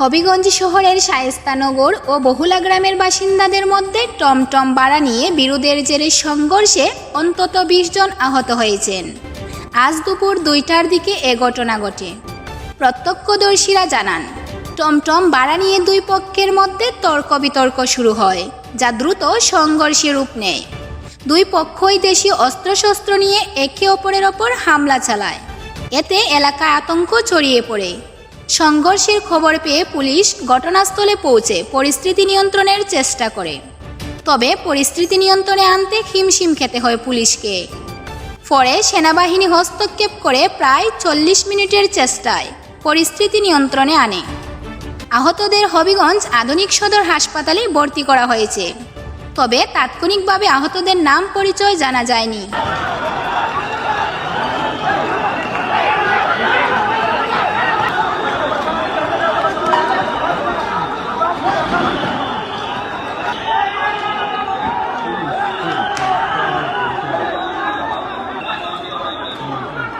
হবিগঞ্জ শহরের শায়েস্তানগর ও বহুলা গ্রামের বাসিন্দাদের মধ্যে টমটম ভাড়া নিয়ে বিরোধের জেরে সংঘর্ষে অন্তত বিশ জন আহত হয়েছেন। আজ দুপুর দুইটার দিকে এ ঘটনা ঘটে। প্রত্যক্ষদর্শীরা জানান, টমটম ভাড়া নিয়ে দুই পক্ষের মধ্যে তর্ক বিতর্ক শুরু হয়, যা দ্রুত সংঘর্ষে রূপ নেয়। দুই পক্ষই দেশীয় অস্ত্রশস্ত্র নিয়ে একে অপরের ওপর হামলা চালায়। এতে এলাকায় আতঙ্ক ছড়িয়ে পড়ে। সংঘর্ষের খবর পেয়ে পুলিশ ঘটনাস্থলে পৌঁছে পরিস্থিতি নিয়ন্ত্রণের চেষ্টা করে। তবে পরিস্থিতি নিয়ন্ত্রণে আনতে হিমশিম খেতে হয় পুলিশকে। পরে সেনাবাহিনী হস্তক্ষেপ করে প্রায় চল্লিশ মিনিটের চেষ্টায় পরিস্থিতি নিয়ন্ত্রণে আনে। আহতদের হবিগঞ্জ আধুনিক সদর হাসপাতালে ভর্তি করা হয়েছে। তবে তাৎক্ষণিকভাবে আহতদের নাম পরিচয় জানা যায়নি।